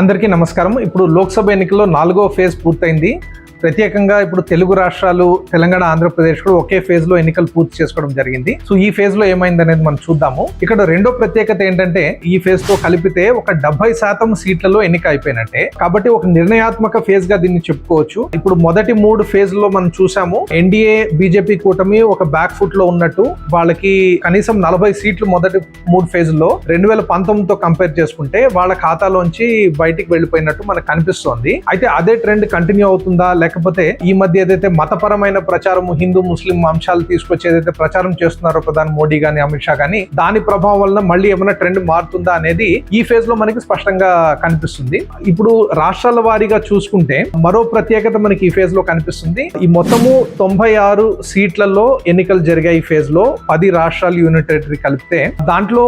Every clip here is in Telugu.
అందరికీ నమస్కారం. ఇప్పుడు లోక్సభ ఎన్నికల్లో నాలుగో ఫేజ్ పూర్తయింది. ప్రత్యేకంగా ఇప్పుడు తెలుగు రాష్ట్రాలు తెలంగాణ ఆంధ్రప్రదేశ్ కూడా ఒకే ఫేజ్లో ఎన్నికలు పూర్తి చేసుకోవడం జరిగింది. సో ఈ ఫేజ్లో ఏమైంది అనేది మనం చూద్దాము. ఇక్కడ రెండో ప్రత్యేకత ఏంటంటే ఈ ఫేజ్తో కలిపితే ఒక డెబ్బై శాతం సీట్లలో ఎన్నిక అయిపోయినట్టే. కాబట్టి ఒక నిర్ణయాత్మక ఫేజ్గా దీన్ని చెప్పుకోవచ్చు. ఇప్పుడు మొదటి మూడు ఫేజ్లో మనం చూసాము ఎన్డీఏ బీజేపీ కూటమి ఒక బ్యాక్ ఫుట్లో ఉన్నట్టు వాళ్ళకి కనీసం నలభై సీట్లు మొదటి మూడు ఫేజ్లో రెండు వేల పంతొమ్మిదితో కంపేర్ చేసుకుంటే వాళ్ళ ఖాతాలోంచి బయటికి వెళ్ళిపోయినట్టు మనకు కనిపిస్తోంది. అయితే అదే ట్రెండ్ కంటిన్యూ అవుతుందా లేకపోతే ఈ మధ్య ఏదైతే మతపరమైన ప్రచారం హిందూ ముస్లిం అంశాలు తీసుకొచ్చి ఏదైతే ప్రచారం చేస్తున్నారో ప్రధాని మోడీ గాని అమిత్ షా గాని దాని ప్రభావం వలన మళ్ళీ ఏమైనా ట్రెండ్ మారుతుందా అనేది ఈ ఫేజ్లో మనకి స్పష్టంగా కనిపిస్తుంది. ఇప్పుడు రాష్ట్రాల వారీగా చూసుకుంటే మరో ప్రత్యేకత మనకి ఈ ఫేజ్లో కనిపిస్తుంది. ఈ మొత్తము తొంభై ఆరు సీట్లలో ఎన్నికలు జరిగాయి ఈ ఫేజ్లో. పది రాష్ట్రాలు యూనిట్ టెరిటరీ కలిపితే దాంట్లో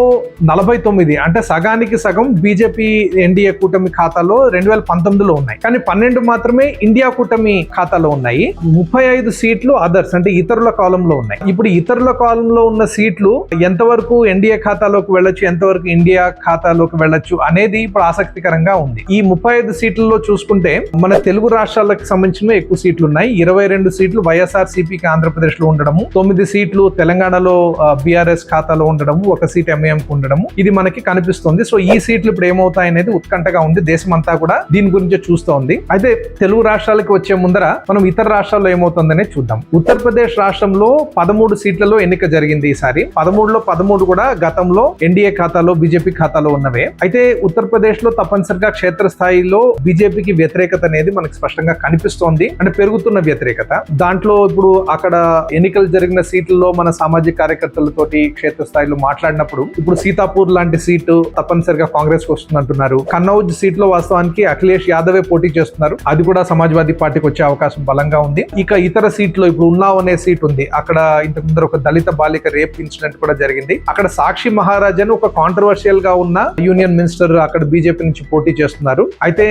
నలభై తొమ్మిది అంటే సగానికి సగం బీజేపీ ఎన్డీఏ కూటమి ఖాతాలో రెండు వేల పంతొమ్మిదిలో ఉన్నాయి. కానీ పన్నెండు మాత్రమే ఇండియా కూటమి ఖాతాలో ఉన్నాయి. ముప్పై ఐదు సీట్లు అదర్స్ అంటే ఇతరుల కాలంలో ఉన్నాయి. ఇప్పుడు ఇతరుల కాలంలో ఉన్న సీట్లు ఎంతవరకు ఎన్డీఏ ఖాతాలోకి వెళ్ళొచ్చు ఎంతవరకు ఇండియా ఖాతాలోకి వెళ్ళొచ్చు అనేది ఇప్పుడు ఆసక్తికరంగా ఉంది. ఈ ముప్పై ఐదు సీట్లలో చూసుకుంటే మన తెలుగు రాష్ట్రాలకు సంబంధించిన ఎక్కువ సీట్లు ఉన్నాయి. ఇరవై రెండు సీట్లు వైఎస్ఆర్ సిపికి ఆంధ్రప్రదేశ్లో ఉండడము తొమ్మిది సీట్లు తెలంగాణలో బీఆర్ఎస్ ఖాతాలో ఉండడము ఒక సీట్ ఎంఐఎం కు ఉండడము. ఇది మనకి కనిపిస్తుంది. సో ఈ సీట్లు ఇప్పుడు ఏమవుతాయి అనేది ఉత్కంఠగా ఉంది. దేశం అంతా కూడా దీని గురించి చూస్తోంది. అయితే తెలుగు రాష్ట్రాలకు వచ్చే ముందర మనం ఇతర రాష్ట్రాల్లో ఏమవుతుందనే చూద్దాం. ఉత్తరప్రదేశ్ రాష్ట్రంలో పదమూడు సీట్లలో ఎన్నిక జరిగింది ఈసారి. పదమూడులో పదమూడు కూడా గతంలో ఎన్డీఏ ఖాతాలో బీజేపీ ఖాతాలో ఉన్నవే. అయితే ఉత్తరప్రదేశ్లో తప్పనిసరిగా క్షేత్రస్థాయిలో బీజేపీకి వ్యతిరేకత అనేది మనకు స్పష్టంగా కనిపిస్తోంది. అంటే పెరుగుతున్న వ్యతిరేకత. దాంట్లో ఇప్పుడు అక్కడ ఎన్నికలు జరిగిన సీట్లలో మన సామాజిక కార్యకర్తలతోటి క్షేత్రస్థాయిలో మాట్లాడినప్పుడు ఇప్పుడు సీతాపూర్ లాంటి సీటు తప్పనిసరిగా కాంగ్రెస్కు వస్తుందంటున్నారు. కన్నౌజ్ సీట్లో వాస్తవానికి అఖిలేష్ యాదవే పోటీ చేస్తున్నారు. అది కూడా సమాజ్వాదీ పార్టీకి వచ్చే అవకాశం బలంగా ఉంది. ఇక ఇతర సీట్లో ఇప్పుడు ఉన్నావు అనే సీట్ ఉంది. అక్కడ ఇంతకు ముందర ఒక దళిత బాలిక రేప్ ఇన్సిడెంట్ కూడా జరిగింది. అక్కడ సాక్షి మహారాజ్ అని ఒక కాంట్రవర్షియల్గా ఉన్న యూనియన్ మినిస్టర్ అక్కడ బీజేపీ నుంచి పోటీ చేస్తున్నారు. అయితే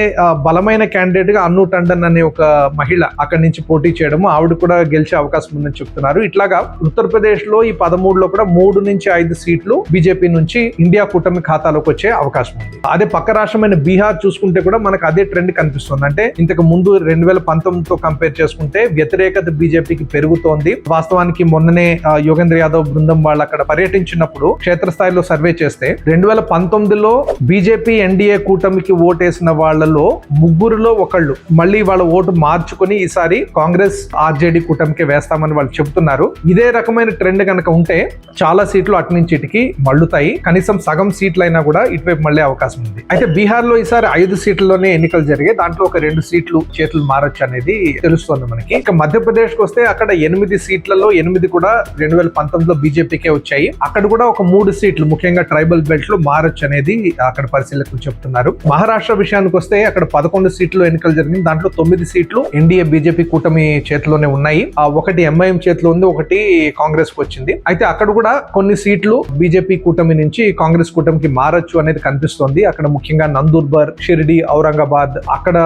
బలమైన క్యాండిడేట్గా అన్ను టండన్ అనే ఒక మహిళ అక్కడి నుంచి పోటీ చేయడము ఆవిడ కూడా గెలిచే అవకాశం ఉందని చెప్తున్నారు. ఇట్లాగా ఉత్తరప్రదేశ్లో ఈ పదమూడులో కూడా మూడు నుంచి ఐదు సీట్లు బీజేపీ నుంచి ఇండియా కూటమి ఖాతాలోకి వచ్చే అవకాశం ఉంది. అదే పక్క రాష్ట్రమైన బీహార్ చూసుకుంటే కూడా మనకు అదే ట్రెండ్ కనిపిస్తుంది. అంటే ఇంతకు ముందు రెండు వేల ప్రాంతంతో కంపేర్ చేసుకుంటే వ్యతిరేకత బీజేపీకి పెరుగుతోంది. వాస్తవానికి మొన్ననే యోగేంద్ర యాదవ్ బృందం వాళ్ళు అక్కడ పర్యటించినప్పుడు క్షేత్రస్థాయిలో సర్వే చేస్తే రెండు వేల పంతొమ్మిదిలో బీజేపీ ఎన్డీఏ కూటమికి ఓటేసిన వాళ్ళలో ముగ్గురులో ఒకళ్ళు మళ్ళీ వాళ్ళ ఓటు మార్చుకొని ఈసారి కాంగ్రెస్ ఆర్జేడీ కూటమికి వేస్తామని వాళ్ళు చెబుతున్నారు. ఇదే రకమైన ట్రెండ్ కనుక ఉంటే చాలా సీట్లు అటు నుంచి ఇటుకి మళ్ళుతాయి. కనీసం సగం సీట్లు అయినా కూడా ఇటువైపు మళ్ళీ అవకాశం ఉంది. అయితే బీహార్లో ఈసారి ఐదు సీట్లలోనే ఎన్నికలు జరిగాయి. దాంట్లో ఒక రెండు సీట్లు చేతులు మారొచ్చు అనేది తెలుస్తుంది మనకి. ఇంకా మధ్యప్రదేశ్కు వస్తే అక్కడ ఎనిమిది సీట్లలో ఎనిమిది కూడా రెండు వేల పంతొమ్మిదిలో బీజేపీకే వచ్చాయి. అక్కడ కూడా ఒక మూడు సీట్లు ముఖ్యంగా ట్రైబల్ బెల్ట్లో మారొచ్చు అనేది అక్కడ పరిశీలకులు చెప్తున్నారు. మహారాష్ట్ర విషయానికి వస్తే అక్కడ పదకొండు సీట్లు ఎన్నికలు జరిగింది. దాంట్లో తొమ్మిది సీట్లు ఎన్డీఏ బీజేపీ కూటమి చేతిలోనే ఉన్నాయి. ఆ ఒకటి ఎంఐఎం చేతిలో ఉంది ఒకటి కాంగ్రెస్కు వచ్చింది. అయితే అక్కడ కూడా కొన్ని సీట్లు బీజేపీ కూటమి నుంచి కాంగ్రెస్ కూటమికి మారచ్చు అనేది కనిపిస్తోంది. అక్కడ ముఖ్యంగా నందూర్బర్ షిరిడి ఔరంగాబాద్ అక్కడ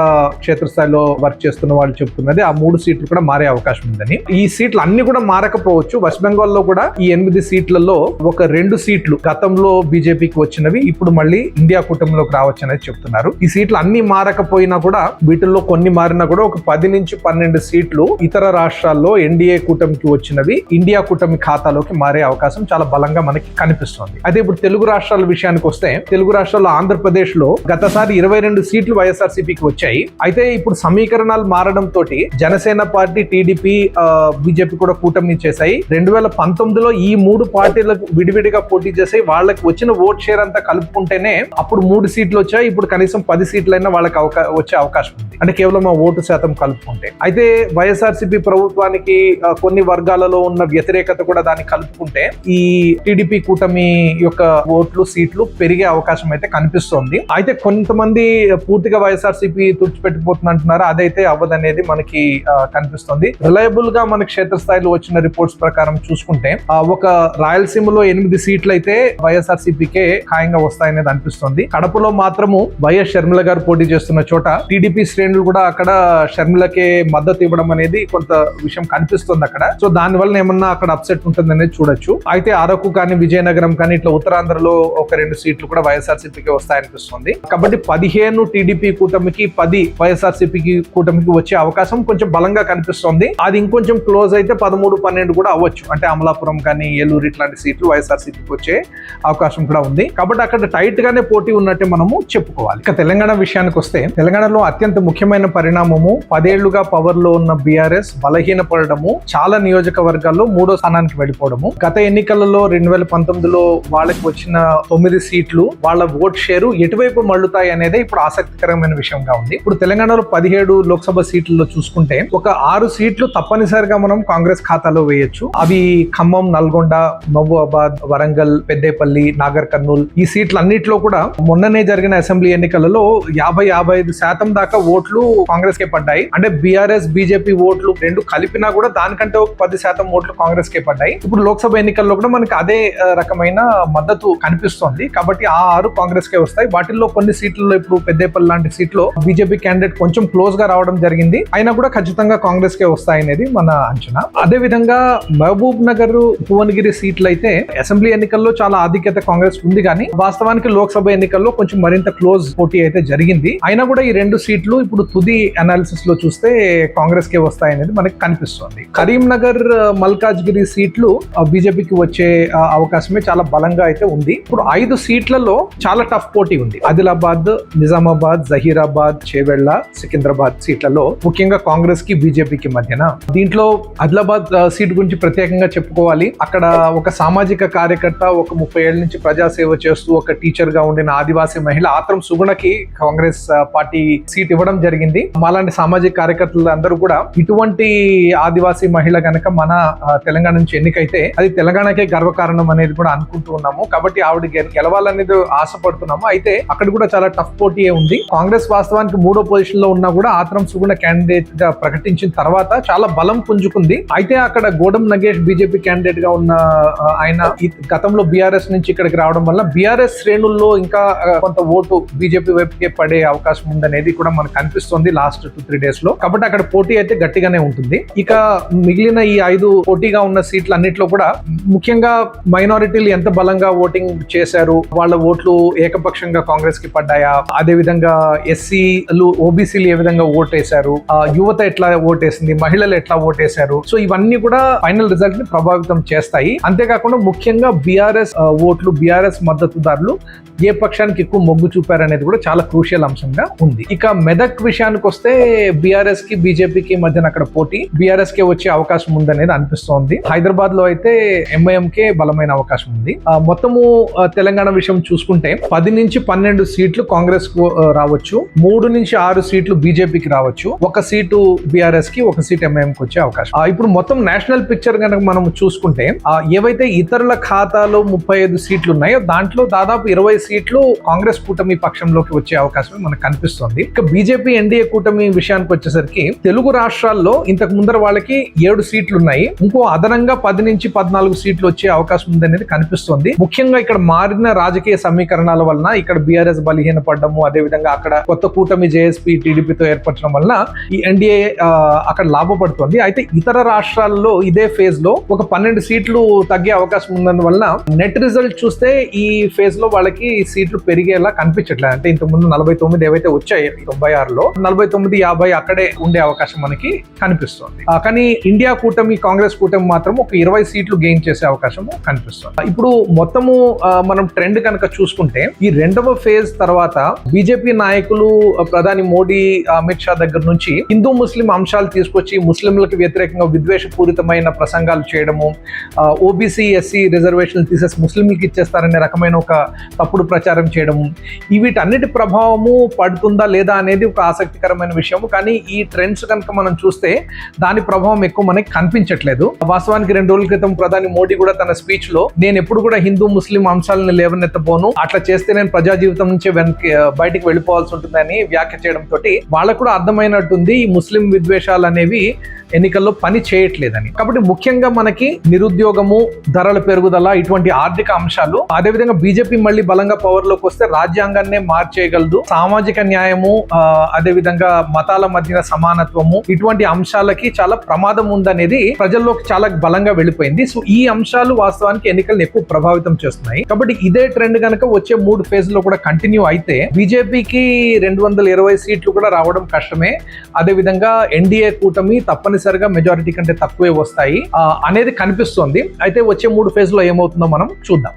క్షేత్రస్థాయిలో వర్క్ చేస్తున్న వాళ్ళు చెప్తున్నది ఆ మూడు సీట్లు కూడా మారే అవకాశం ఉందని. ఈ సీట్లు అన్ని కూడా మారకపోవచ్చు. వెస్ట్ బెంగాల్లో కూడా ఈ ఎనిమిది సీట్లలో ఒక రెండు సీట్లు గతంలో బీజేపీకి వచ్చినవి ఇప్పుడు మళ్ళీ ఇండియా కూటమిలోకి రావచ్చు అనేది చెప్తున్నారు. ఈ సీట్లు అన్ని మారకపోయినా కూడా వీటిల్లో కొన్ని మారినా కూడా ఒక పది నుంచి పన్నెండు సీట్లు ఇతర రాష్ట్రాల్లో ఎన్డీఏ కూటమికి వచ్చినవి ఇండియా కూటమి ఖాతాలోకి మారే అవకాశం చాలా బలంగా మనకి కనిపిస్తుంది. అయితే ఇప్పుడు తెలుగు రాష్ట్రాల విషయానికి వస్తే తెలుగు రాష్ట్రాల్లో ఆంధ్రప్రదేశ్లో గతసారి ఇరవై రెండు సీట్లు వైఎస్ఆర్ వచ్చాయి. అయితే ఇప్పుడు సమీకరణాలు మార తోటి జనసేన పార్టీ టీడీపీ బీజేపీ కూడా కూటమి చేశాయి. రెండు వేల పంతొమ్మిదిలో ఈ మూడు పార్టీలకు విడివిడిగా పోటీ చేసాయి వాళ్ళకి వచ్చిన ఓట్ షేర్ అంతా కలుపుకుంటేనే అప్పుడు మూడు సీట్లు వచ్చాయి. ఇప్పుడు కనీసం పది సీట్లైనా వాళ్ళకి అవకా వచ్చే అవకాశం ఉంది. అంటే కేవలం ఆ ఓటు శాతం కలుపుకుంటే. అయితే వైఎస్ఆర్సీపీ ప్రభుత్వానికి కొన్ని వర్గాలలో ఉన్న వ్యతిరేకత కూడా దాన్ని కలుపుకుంటే ఈ టీడీపీ కూటమి యొక్క ఓట్లు సీట్లు పెరిగే అవకాశం అయితే కనిపిస్తోంది. అయితే కొంతమంది పూర్తిగా వైఎస్ఆర్సీపీ తుడిచిపెట్టిపోతుంది అంటున్నారు అదైతే అవ్వదని అనేది మనకి కనిపిస్తుంది. రిలయబుల్గా మన క్షేత్రస్థాయిలో వచ్చిన రిపోర్ట్స్ ప్రకారం చూసుకుంటే ఒక రాయలసీమలో ఎనిమిది సీట్లు అయితే వైఎస్ఆర్ సిపికే ఖాయంగా వస్తాయనేది అనిపిస్తుంది. కడపలో మాత్రము వైఎస్ షర్మిల గారు పోటీ చేస్తున్న చోట టీడీపీ శ్రేణులు కూడా అక్కడ షర్మిలకే మద్దతు ఇవ్వడం అనేది కొంత విషయం కనిపిస్తుంది అక్కడ. సో దాని వల్ల ఏమన్నా అక్కడ అప్సెట్ ఉంటుంది అనేది చూడొచ్చు. అయితే అరకు కానీ విజయనగరం కానీ ఇట్లా ఉత్తరాంధ్రలో ఒక రెండు సీట్లు కూడా వైఎస్ఆర్ సిపికే వస్తాయనిపిస్తుంది. కాబట్టి పదిహేను టీడీపీ కూటమికి పది వైఎస్ఆర్ సిపికి కూటమికి వచ్చే అవకాశం కొంచెం బలంగా కనిపిస్తుంది. అది ఇంకొంచెం క్లోజ్ అయితే పదమూడు పన్నెండు కూడా అవ్వచ్చు. అంటే అమలాపురం కానీ ఏలూరు ఇట్లాంటి సీట్లు వైఎస్ఆర్సీపీకి వచ్చే అవకాశం కూడా ఉంది. కాబట్టి అక్కడ టైట్ గానే పోటీ ఉన్నట్టే మనము చెప్పుకోవాలి. ఇక తెలంగాణ విషయానికి వస్తే తెలంగాణలో అత్యంత ముఖ్యమైన పరిణామము పదేళ్ళుగా పవర్లో ఉన్న బీఆర్ఎస్ బలహీనపడము చాలా నియోజకవర్గాల్లో మూడో స్థానానికి వెళ్ళిపోవడము. గత ఎన్నికలలో రెండు వేల పంతొమ్మిదిలో వాళ్ళకి వచ్చిన తొమ్మిది సీట్లు వాళ్ళ ఓట్ షేరు ఎటువైపు మళ్ళుతాయి అనేది ఇప్పుడు ఆసక్తికరమైన విషయంగా ఉంది. ఇప్పుడు తెలంగాణలో పదిహేడు లోక్సభ సీట్లలో చూసుకుంటే ఒక ఆరు సీట్లు తప్పనిసరిగా మనం కాంగ్రెస్ ఖాతాలో వేయొచ్చు. అవి ఖమ్మం నల్గొండ మహబూబాబాద్ వరంగల్ పెద్దేపల్లి నాగర్ కర్నూల్ ఈ సీట్లు అన్నిట్లో కూడా మొన్ననే జరిగిన అసెంబ్లీ ఎన్నికలలో యాభై యాభై ఐదు శాతం దాకా ఓట్లు కాంగ్రెస్ కే పడ్డాయి. అంటే బీఆర్ఎస్ బీజేపీ ఓట్లు రెండు కలిపినా కూడా దానికంటే ఒక పది శాతం ఓట్లు కాంగ్రెస్ కే పడ్డాయి. ఇప్పుడు లోక్సభ ఎన్నికల్లో కూడా మనకి అదే రకమైన మద్దతు కనిపిస్తోంది. కాబట్టి ఆ ఆరు కాంగ్రెస్ కే వస్తాయి. వాటిల్లో కొన్ని సీట్లలో ఇప్పుడు పెద్దేపల్లి లాంటి సీట్లో బీజేపీ క్యాండిడేట్ కొంచెం క్లోజ్గా రావడం జరిగింది. అయినా కూడా ఖచ్చితంగా కాంగ్రెస్ కే వస్తాయనేది మన అంచనా. అదే విధంగా మహబూబ్ నగర్ భువనగిరి సీట్లు అయితే అసెంబ్లీ ఎన్నికల్లో చాలా ఆధిక్యత కాంగ్రెస్ ఉంది కానీ వాస్తవానికి లోక్సభ ఎన్నికల్లో కొంచెం మరింత క్లోజ్ పోటీ అయితే జరిగింది. అయినా కూడా ఈ రెండు సీట్లు ఇప్పుడు తుది అనాలిసిస్లో చూస్తే కాంగ్రెస్ కే వస్తాయి అనేది మనకి కనిపిస్తుంది. కరీంనగర్ మల్కాజ్గిరి సీట్లు బీజేపీకి వచ్చే అవకాశమే చాలా బలంగా అయితే ఉంది. ఇప్పుడు ఐదు సీట్లలో చాలా టఫ్ పోటీ ఉంది. ఆదిలాబాద్ నిజామాబాద్ జహీరాబాద్ చేవెళ్ళ సికింద్రాబాద్ సీట్లలో ముఖ్యంగా కాంగ్రెస్కి బీజేపీకి మధ్యన. దీంట్లో ఆదిలాబాద్ సీట్ గురించి ప్రత్యేకంగా చెప్పుకోవాలి. అక్కడ ఒక సామాజిక కార్యకర్త ఒక ముప్పై ఏళ్ళ నుంచి ప్రజాసేవ చేస్తూ ఒక టీచర్గా ఉండిన ఆదివాసీ మహిళ ఆత్రం సుగుణకి కాంగ్రెస్ పార్టీ సీట్ ఇవ్వడం జరిగింది. మాలాంటి సామాజిక కార్యకర్తలు అందరూ కూడా ఇటువంటి ఆదివాసీ మహిళ కనుక మన తెలంగాణ నుంచి ఎన్నికైతే అది తెలంగాణకే గర్వకారణం అనేది కూడా అనుకుంటూ ఉన్నాము. కాబట్టి ఆవిడ గెలవాలనేది ఆశపడుతున్నాము. అయితే అక్కడ కూడా చాలా టఫ్ పోటీ ఉంది. కాంగ్రెస్ వాస్తవానికి మూడో పొజిషన్లో ఉన్నా కూడా ఆత్రం సుగుణ క్యాండిడేట్గా ప్రకటించిన తర్వాత చాలా బలం పుంజుకుంది. అయితే అక్కడ గోడం నగేష్ బీజేపీ క్యాండిడేట్గా ఉన్న ఆయన గతంలో బీఆర్ఎస్ నుంచి ఇక్కడికి రావడం వల్ల బీఆర్ఎస్ శ్రేణుల్లో ఇంకా కొంత ఓటు బీజేపీ వైపుకే పడే అవకాశం ఉందనేది కూడా మనకు కనిపిస్తుంది లాస్ట్ టూ త్రీ డేస్లో. కాబట్టి అక్కడ పోటీ అయితే గట్టిగానే ఉంటుంది. ఇక మిగిలిన ఈ ఐదు పోటీగా ఉన్న సీట్లు అన్నిట్లో కూడా ముఖ్యంగా మైనారిటీలు ఎంత బలంగా ఓటింగ్ చేశారు వాళ్ళ ఓట్లు ఏకపక్షంగా కాంగ్రెస్కి పడ్డాయా అదే విధంగా ఎస్సీలు ఓబీసీలు ఏ విధంగా ఓటేశారు ఆ, యువత ఎట్లా ఓటేసింది మహిళలు ఎట్లా ఓటేశారు. సో ఇవన్నీ కూడా ఫైనల్ రిజల్ట్ని ప్రభావితం చేస్తాయి. అంతేకాకుండా ముఖ్యంగా బీఆర్ఎస్ ఓట్లు బీఆర్ఎస్ మద్దతుదారులు ఏ పక్షానికి ఎక్కువ మొగ్గు చూపారనేది కూడా చాలా క్రూషియల్ అంశంగా ఉంది. ఇక మెదక్ విషయానికి వస్తే బీఆర్ఎస్కి బీజేపీకి మధ్యన అక్కడ పోటీ. బీఆర్ఎస్ కే వచ్చే అవకాశం ఉందనేది అనిపిస్తోంది. హైదరాబాద్లో అయితే ఎంఐఎం కే బలమైన అవకాశం ఉంది. మొత్తము తెలంగాణ విషయం చూసుకుంటే పది నుంచి పన్నెండు సీట్లు కాంగ్రెస్కు రావచ్చు. మూడు నుంచి ఆరు సీట్లు బీజేపీకి రావచ్చు. ఒక సీటు బీఆర్ఎస్కి ఒక సీట్ ఎంఐఎంకి వచ్చే అవకాశం. ఆ, ఇప్పుడు మొత్తం నేషనల్ పిక్చర్ కనుక మనం చూసుకుంటే ఏవైతే ఇతరుల ఖాతాలో ముప్పై ఐదు సీట్లు ఉన్నాయో దాంట్లో దాదాపు ఇరవై సీట్లు కాంగ్రెస్ కూటమి పక్షంలోకి వచ్చే అవకాశం మనకు కనిపిస్తుంది. ఇక బీజేపీ ఎన్డీఏ కూటమి విషయానికి వచ్చేసరికి తెలుగు రాష్ట్రాల్లో ఇంతకు ముందర వాళ్ళకి ఏడు సీట్లు ఉన్నాయి ఇంకో అదనంగా పది నుంచి పద్నాలుగు సీట్లు వచ్చే అవకాశం ఉంది అనేది కనిపిస్తుంది. ముఖ్యంగా ఇక్కడ మారిన రాజకీయ సమీకరణాల వలన ఇక్కడ బీఆర్ఎస్ బలహీన పడ్డము అదే విధంగా అక్కడ కొత్త కూటమి జేఎస్పీ టీడీపీతో ఏర్పరచడం వలన ఈ ఎన్డీఏ అక్కడ లాభపడుతుంది. అయితే ఇతర రాష్ట్రాల్లో ఇదే ఫేజ్లో ఒక పన్నెండు సీట్లు తగ్గే అవకాశం ఉన్నందు వలన నెట్ రిజల్ట్ చూస్తే ఈ ఫేజ్లో వాళ్ళకి సీట్లు పెరిగేలా కనిపించట్లేదు అంటే ఇంతకు ముందు నలభై తొమ్మిది ఏవైతే వచ్చాయి తొంభై ఆరులో నలభై తొమ్మిది యాభై అక్కడే ఉండే అవకాశం మనకి కనిపిస్తుంది. కానీ ఇండియా కూటమి కాంగ్రెస్ కూటమి మాత్రం ఒక ఇరవై సీట్లు గెయిన్ చేసే అవకాశం కనిపిస్తుంది. ఇప్పుడు మొత్తము మనం ట్రెండ్ కనుక చూసుకుంటే ఈ రెండవ ఫేజ్ తర్వాత బీజేపీ నాయకులు ప్రధాని మోడీ అమిత్ షా దగ్గర నుంచి హిందూ ముస్లిం అంశాలు తీసుకొచ్చి ముస్లింలకు వ్యతిరేకంగా విద్వేషపూరితమైన ప్రసంగాలు చేయడము ఓబీసీ ఎస్సీ రిజర్వేషన్లు తీసేసి ముస్లింలకు ఇచ్చేస్తారనే రకమైన ఒక తప్పుడు ప్రచారం చేయడము వీటన్నిటి ప్రభావము పడుతుందా లేదా అనేది ఒక ఆసక్తికరమైన విషయం కానీ ఈ ట్రెండ్స్ కనుక మనం చూస్తే దాని ప్రభావం ఎక్కువ మనకి కనిపించట్లేదు. వాస్తవానికి రెండు రోజుల క్రితం ప్రధాని మోడీ కూడా తన స్పీచ్లో నేను ఎప్పుడు కూడా హిందూ ముస్లిం అంశాలను లేవనెత్తబోను. అట్లా చేస్తే నేను ప్రజా జీవితం నుంచి వెనక్కి బయటికి వెళ్ళిపోవాల్సి ఉంటుందని వ్యాఖ్య చేయడం తోటి వాళ్ళకు కూడా అర్థమైన చెప్పినట్టుంది ఈ ముస్లిం విద్వేషాలు అనేవి ఎన్నికల్లో పని చేయట్లేదని. కాబట్టి ముఖ్యంగా మనకి నిరుద్యోగము ధరల పెరుగుదల ఇటువంటి ఆర్థిక అంశాలు అదేవిధంగా బీజేపీ మళ్ళీ బలంగా పవర్లోకి వస్తే రాజ్యాంగాన్నే మార్చేయగలదు. సామాజిక న్యాయము అదేవిధంగా మతాల మధ్యన సమానత్వము ఇటువంటి అంశాలకి చాలా ప్రమాదం ఉందనేది ప్రజల్లోకి చాలా బలంగా వెళ్ళిపోయింది. సో ఈ అంశాలు వాస్తవానికి ఎన్నికలను ఎక్కువ ప్రభావితం చేస్తున్నాయి. కాబట్టి ఇదే ట్రెండ్ కనుక వచ్చే మూడు ఫేజ్లో కూడా కంటిన్యూ అయితే బీజేపీకి రెండు వందల ఇరవై సీట్లు కూడా రావడం కష్టమే. అదేవిధంగా ఎన్డీఏ కూటమి తప్పనిసరిగా మెజారిటీ కంటే తక్కువే వస్తాయి. అనేది కనిపిస్తుంది. అయితే వచ్చే మూడు ఫేజ్లో ఏమవుతుందో మనం చూద్దాం.